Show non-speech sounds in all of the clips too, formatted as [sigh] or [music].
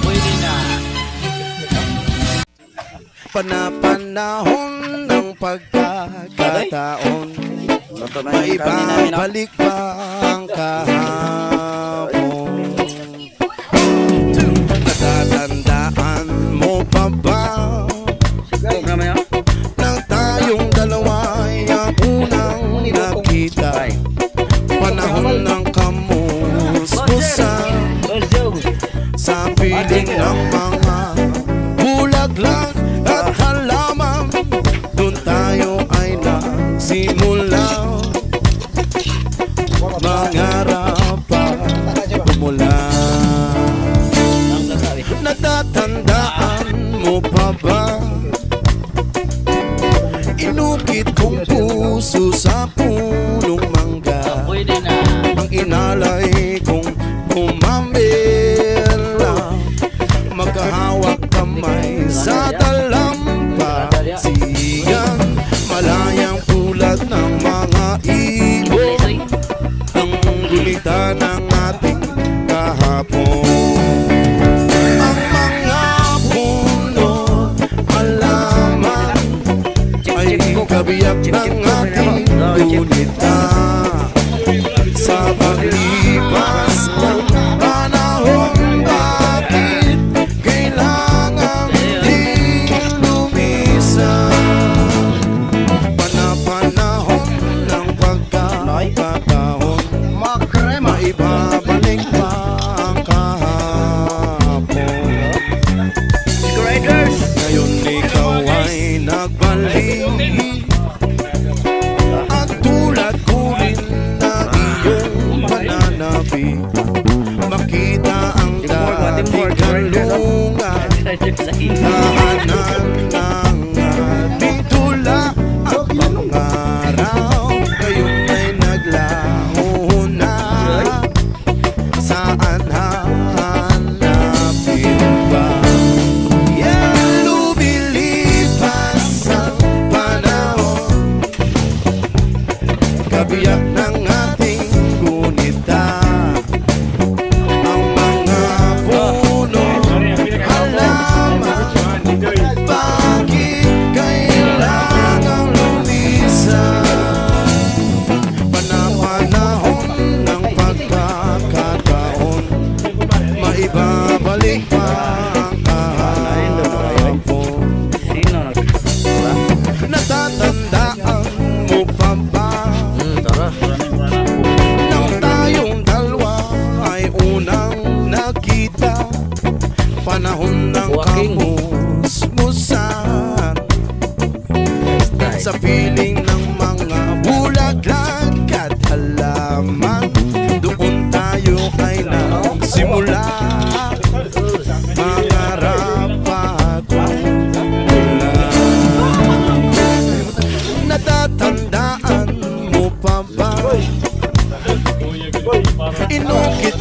Pwede na. Panapanahon ng pagkakataon May babalik pa ang kahapon bulaklak at halaman Doon tayo ay nagsimula. Mangarap pa bumula Natatandaan mo pa ba? Inukit kong puso sa puso Tabiat ng aking ngunit Makita ang dating [laughs] kalungan ibabalik pa. Natatandaan mo pa ba? Inukit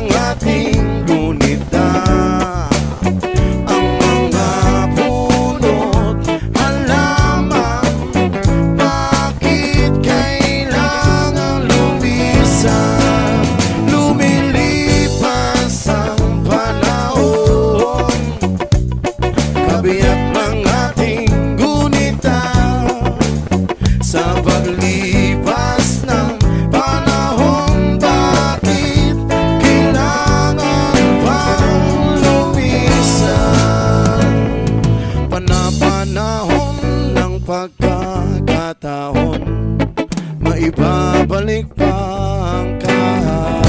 ang aking pagkakataon Maibabalik pa ang kahapon